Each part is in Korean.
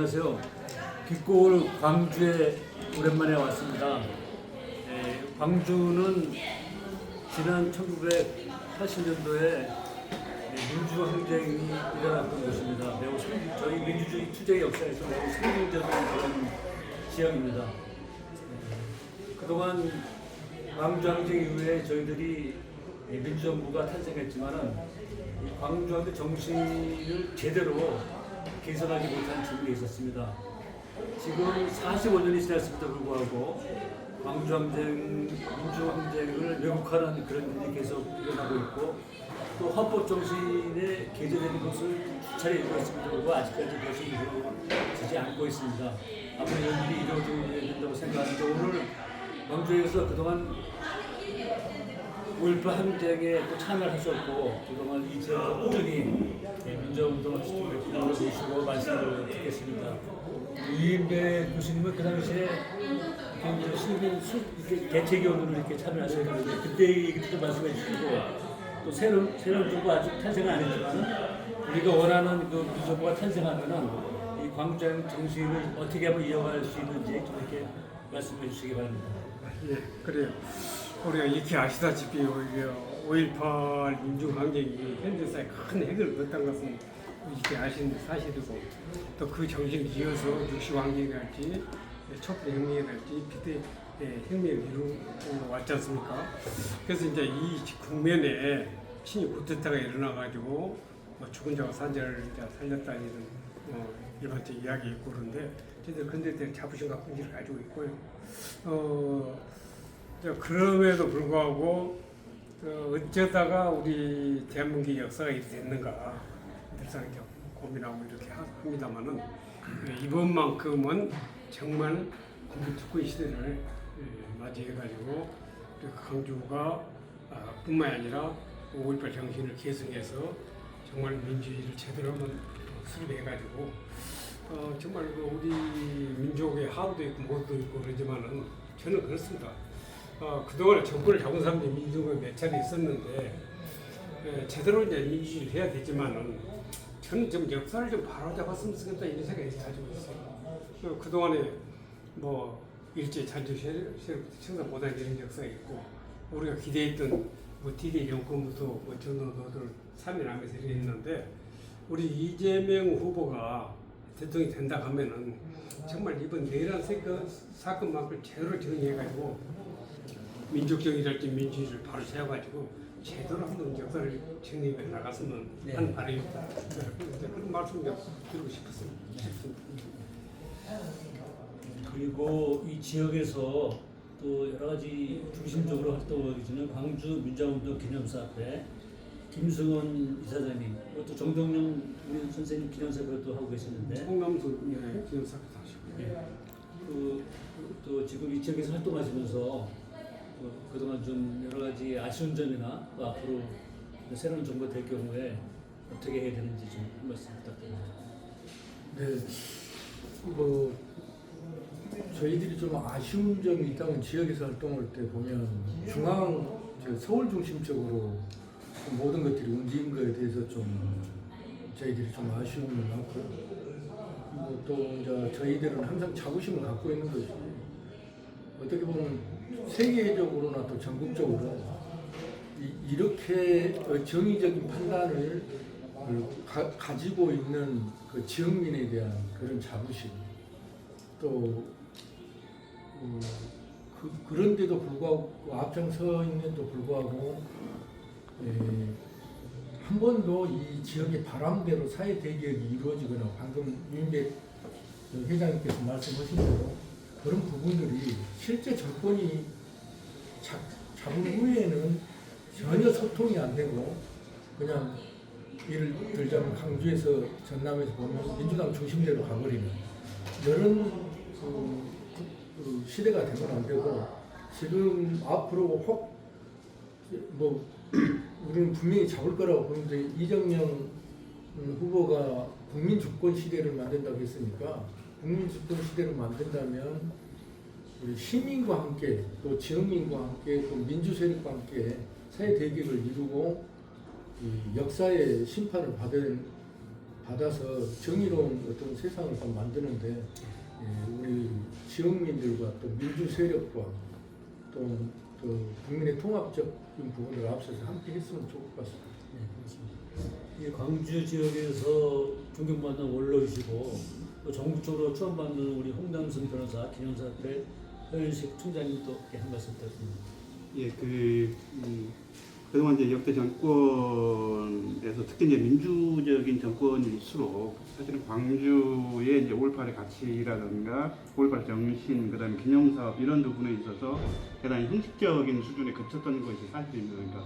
안녕하세요. 빛골 광주에 오랜만에 왔습니다. 에, 광주는 지난 1980년도에 민주항쟁이 일어났던 곳입니다. 매우 생, 저희 민주주의 투쟁 역사에서 매우 생동적인 그런 지역입니다. 에, 그동안 광주항쟁 이후에 저희들이 이 민주정부가 탄생했지만은 이 광주항쟁 정신을 제대로 개선하지 못한 부분이 있었습니다. 지금 45년이 지났음에도 불구하고 광주항쟁, 민주항쟁을 왜곡하는 그런 일이 계속 일어나고 있고 또 헌법 정신에 개재되는 것을 수차례 이루었음에도 불구하고 아직까지 그것이 이루어지지 않고 있습니다. 앞으로 이런 일이 이루어져야 된다고 생각하는데 오늘 광주에서 그동안 5.18 항쟁에 또 참여를 하셨고 그동안 이 지역에서 꾸준히 민주운동을 시도를 모시고 말씀을 듣겠습니다. 이인배 교수님은 그 당시에 이제 시민 수 이렇게 대책위원으로 이렇게 참여하셨는데 그때 얘기도 좀 말씀해 주시고 또 새로운 새로운 정부 아직 탄생은 안 했지만은 우리가 원하는 그 민주정부가 탄생하면은 이 광주형 정신을 어떻게 하면 이어갈 수 있는지 좀 이렇게 말씀해 주시기 바랍니다. 예, 그래요. 우리가 익히 아시다시피 오히려 5.18 민주항쟁이 현대사에 큰 획을 그었다는 것은 이렇게 아시는 사실이고 또 그 정신을 이어서 60항쟁이랄지 촛불혁명이랄지 비대 예, 혁명을 왔지 않습니까? 그래서 이제 이 국면에 신이 구태타가 일어나가지고 뭐 죽은 자와 산자를 이제 살렸다는 이런 어, 일반적 이야기 있고 그런데 저희들 근대 때 자부심과 긍지를 가지고 있고요. 어, 저 그럼에도 불구하고 어, 어쩌다가 우리 대한민국의 역사가 이렇게 됐는가 늘상 이렇게 고민하고 이렇게 하- 합니다만은 예, 이번만큼은 정말 특구의 시대를 예, 맞이해가지고 우리 강주가 아, 뿐만 아니라 5.18 정신을 계승해서 정말 민주주의를 제대로 한번 수립해가지고 어, 정말 그 우리 민족의 하루도 있고 모두도 있고 그러지만은 저는 그렇습니다. 어, 그동안에 정권을 잡은 사람들이 민주주의가 몇 차례 있었는데 예, 제대로 이제 민주주의를 해야 되지만은 저는 좀 역사를 좀 바로 잡았으면 좋겠다 이런 생각이 가지고 있어요. 그 그동안에 뭐 일제 잔주 세력부터 청산보다 이런 역사가 있고 우리가 기대했던 뭐 디데이 정권부터 뭐 전노도들 3일하면서 이렇게 했는데 우리 이재명 후보가 대통령이 된다 하면은 정말 이번 내란 사건, 사건만큼 제대로 정리해가지고 민족적이랄지 민주주의를 바로 세워가지고 제대로 한번 역사를 정리해 나갔으면 네. 하는 바람입니다. 네, 그런 말씀 좀 드리고 싶었습니다. 그리고 이 지역에서 또 여러 가지 중심적으로 활동하고 계시는 광주 민주운동 기념사 앞에 김승원 이사장님, 또 정동영 우리 선생님 기념사도 하고 계시는데 홍남수 예, 기념사도 하시고 예. 그, 그, 또 지금 이 지역에서 활동하시면서 그, 그동안 좀 여러 가지 아쉬운 점이나 또 앞으로 새로운 정부가 될 경우에 어떻게 해야 되는지 좀 한 말씀 부탁드립니다. 네, 뭐 저희들이 좀 아쉬운 점이 있다면 지역에서 활동할 때 보면 중앙 저 서울 중심적으로 좀 모든 것들이 움직인 거에 대해서 좀 저희들이 좀 아쉬움이 많고 또 저희들은 항상 자부심을 갖고 있는 것이 어떻게 보면 세계적으로나 또 전국적으로 이, 렇게 정의적인 판단을 그 가, 가지고 있는 그 지역민에 대한 그런 자부심 또 어, 그, 그런데도 불구하고 그 앞장서 있는데도 불구하고 에, 한 번도 이 지역의 바람대로 사회 대기업이 이루어지거나 방금 윤백 회장님께서 말씀하신 대로 그런 부분들이 실제 정권이 잡, 잡은 후에는 전혀 소통이 안 되고 그냥 예를 들자면 강주에서 전남에서 보면 민주당 중심대로 가버리는 이런 그, 그, 그 시대가 되면 안 되고 지금 앞으로 혹 뭐 우리는 분명히 잡을 거라고 보는데 이정명 음, 후보가 국민 주권 시대를 만든다고 했으니까 국민 주권 시대를 만든다면 우리 시민과 함께 또 지역민과 함께 또 민주 세력과 함께 사회 대결을 이루고 이 역사의 심판을 받을 받아서 정의로운 어떤 세상을 좀 만드는데 예, 우리 지역민들과 또 민주 세력과 또, 또 국민의 통합적인 부분을 앞서서 함께 했으면 좋을 것 같습니다. 네, 그렇습니다. 이 광주 지역에서 존경받는 원로이시고 또 전국적으로 추앙받는 우리 홍남순 변호사, 기념사업회 허현식 총장님도 이렇게 한 말씀 드렸습니다. 예, 그 음, 그동안 이제 역대 정권에서 특히 이제 민주적인 정권일수록 사실은 광주의 이제 5.18의 가치라든가 5.18 정신, 그다음에 기념사업 이런 부분에 있어서 대단히 형식적인 수준에 그쳤던 것이 사실입니다. 그러니까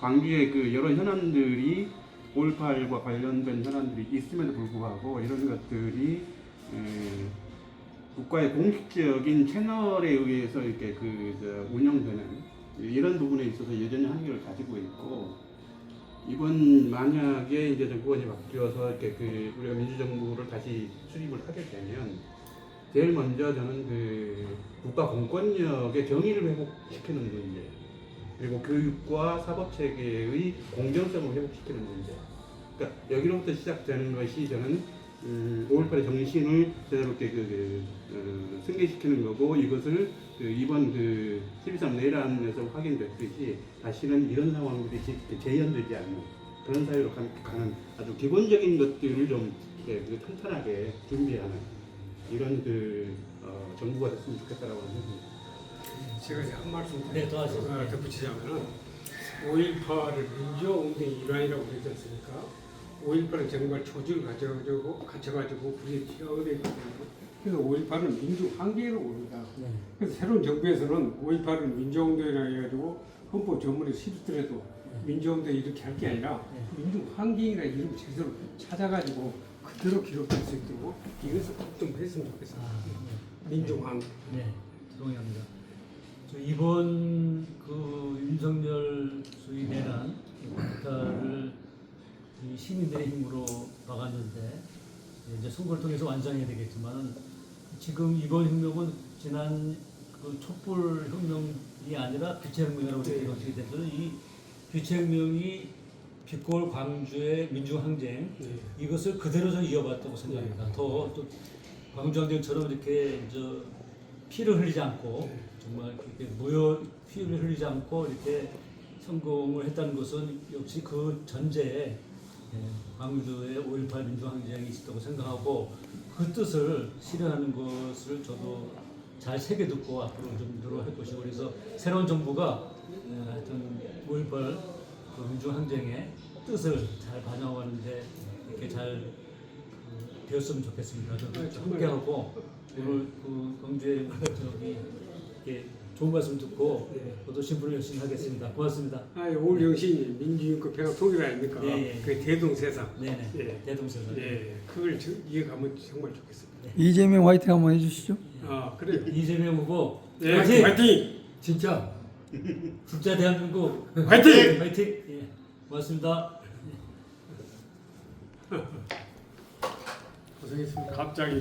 광주의 그 여러 현안들이 5.18과 관련된 현안들이 있음에도 불구하고 이런 것들이 에, 국가의 공식적인 채널에 의해서 이렇게 그 저, 운영되는 이런 부분에 있어서 여전히 한계를 가지고 있고 이번 만약에 이제 정권이 바뀌어서 이렇게 그 우리가 민주정부를 다시 수립을 하게 되면 제일 먼저 저는 그 국가 공권력의 정의를 회복시키는 문제 그리고 교육과 사법 체계의 공정성을 회복시키는 문제. 그러니까 여기로부터 시작되는 것이 저는 음, 5.18의 정신을 제대로 이렇게 그, 그, 어, 승계시키는 거고 이것을 그 이번 그 12.3 내란에서 확인됐듯이 다시는 이런 상황들이 재- 재현되지 않는 그런 사회로 가- 가는 아주 기본적인 것들을 좀 예, 그 탄탄하게 준비하는 이런 그 어, 정부가 됐으면 좋겠다라고 하는 생각입니다. 제가 이제 한 말씀 더- 네, 더 하시죠. 어, 덧붙이자면은 5.18을 민주운동의 일환이라고 그러지 않습니까? 5.18은 정말 조직을 가져가지고 갖춰가지고 그게 지어내거든요. 그래서 5.18은 민주 한계로 봅니다. 네. 그래서 새로운 정부에서는 5.18을 민주운동이라 해가지고 헌법 전문에 실었더라도 민주운동 이렇게 할 게 아니라 네. 민주 환경이라 이름 제대로 찾아가지고 그대로 기록될 수 있도록 이것을 꼭좀 했으면 좋겠어요. 아, 네. 민주환. 네, 동의합니다. 저 이번 그 윤석열 소위 내란 국타를 이 시민들의 힘으로 막았는데 이제 선거를 통해서 완성해야 되겠지만 지금 이번 혁명은 지난 그 촛불 혁명이 아니라 교체혁명이라고 이렇게 어떻게 됐어요? 이 교체혁명이 빛골 광주의 민주항쟁 네. 이것을 그대로 좀 이어봤다고 생각합니다. 더또 광주항쟁처럼 이렇게 저 피를 흘리지 않고 정말 이렇게 무효 피를 흘리지 않고 이렇게 성공을 했다는 것은 역시 그 전제에 예, 광주의 5.18 민주항쟁이 있었다고 생각하고 그 뜻을 실현하는 것을 저도 잘 새겨 듣고 앞으로 좀 노력할 것이고 그래서 새로운 정부가 예, 하여튼 5.18그 민주항쟁의 뜻을 잘 반영하는데 이렇게 잘 그, 되었으면 좋겠습니다. 저도 네. 함께하고 오늘 그 광주의 저기 이렇게 좋은 말씀 듣고 네. 저도 신분을 열심히 하겠습니다. 고맙습니다. 아, 올 영신이 민주인권 평화 통일 아닙니까? 예, 예. 그 대동세상. 네네. 예. 대동세상. 예, 그걸 저- 이해가면 정말 좋겠습니다. 이재명 화이팅 한번 해주시죠. 아, 그래요. 이재명 후보 예, 화이팅! 화이팅! 진짜 진짜 대한민국 화이팅! 화이팅! 예. 고맙습니다. 고생했습니다. 갑자기